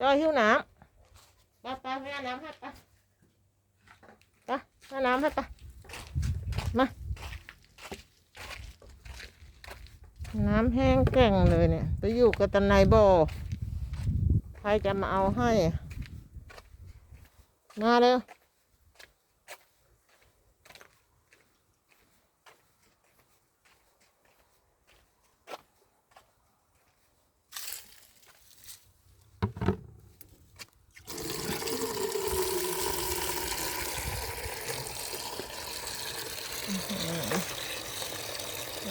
จอยหิ้วน้ำไปไปไปเอาน้ำให้ไปไปเอาน้ำให้ไปมา น้ำแห้งแกร่งเลยเนี่ย ไปอยู่กับตะไนบ่อใครจะมาเอาให้ มาเร็ว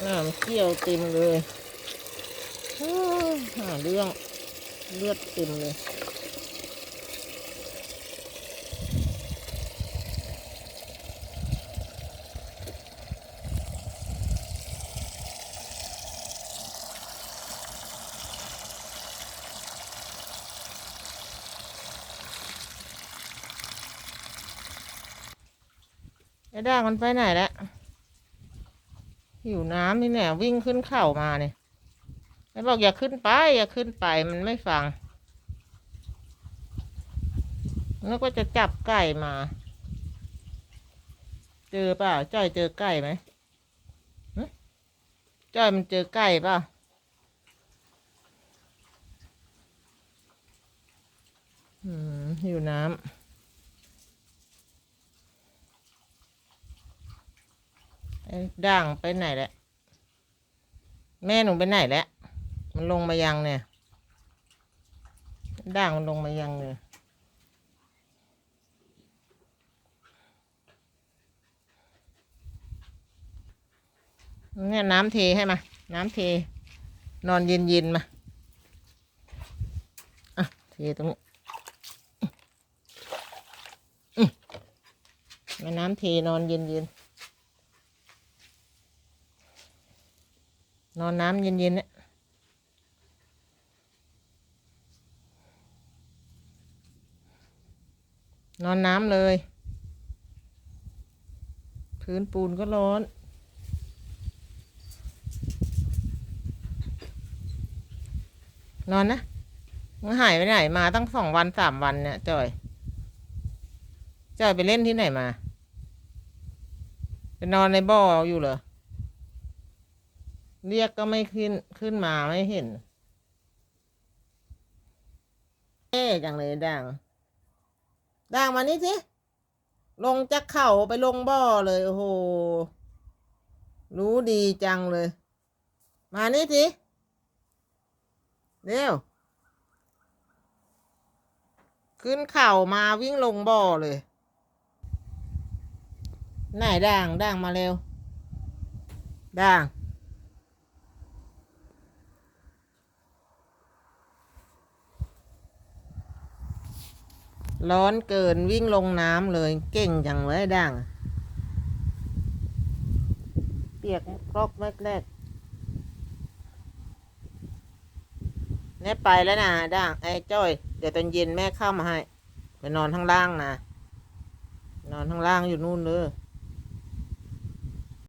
น้ำเกี่ยวเต็มเลยโอ้ยหาเรื่องเลือดเต็มเลย ไอ้ด่างมันไปไหนแล้วหิวน้ำนี่เนี่ยวิ่งขึ้นเข่ามาเนี่ยแล้วบอกอย่าขึ้นไป อย่าขึ้นไปมันไม่ฟังนึกว่าจะจับไก่มา เจอเปล่าจ้อยเจอไก่ไหมจ้อยมันเจอไก่เปล่าหิวน้ำไอ้ ด่างไปไหนแล้วแม่หนูไปไหนแล้วมันลงมายังเนี่ย ด่างมันลงมายังเนี่ยเนี่ยน้ำเทให้มา น้ำเท นอนเย็นเย็นมา อะ เทตรงนี้มาน้ำเทนอนเย็นเย็น นอนน้ำเย็นๆเนี่ยนอนน้ำเลย พื้นปูนก็ร้อนนอนนะมึงหายไปไหนมาตั้งสองวันสามวันเนี่ยจอยจอยไปเล่นที่ไหนมา ไปนอนในบ่ออยู่เหรอ เรียกก็ไม่ขึ้นขึ้นมาไม่เห็นเอ๊จังเลยด่างด่างมานี่สิลงจากเขาไปลงบ่อเลยโอ้โหรู้ดีจังเลย มานี่สิเร็วขึ้นเข่ามาวิ่งลงบ่อเลย ไหนด่างด่างมาเร็วด่าง ร้อนเกินวิ่งลงน้ำเลย เก่งจังไว้ด่าง เปียกครอกแรกแรกๆเนี่ยไปแล้วนะด่างไอ้จ้อย เดี๋ยวตอนเย็นแม่เข้ามาให้ ไปนอนข้างล่างนะ นอนข้างล่างอยู่นู่นเลย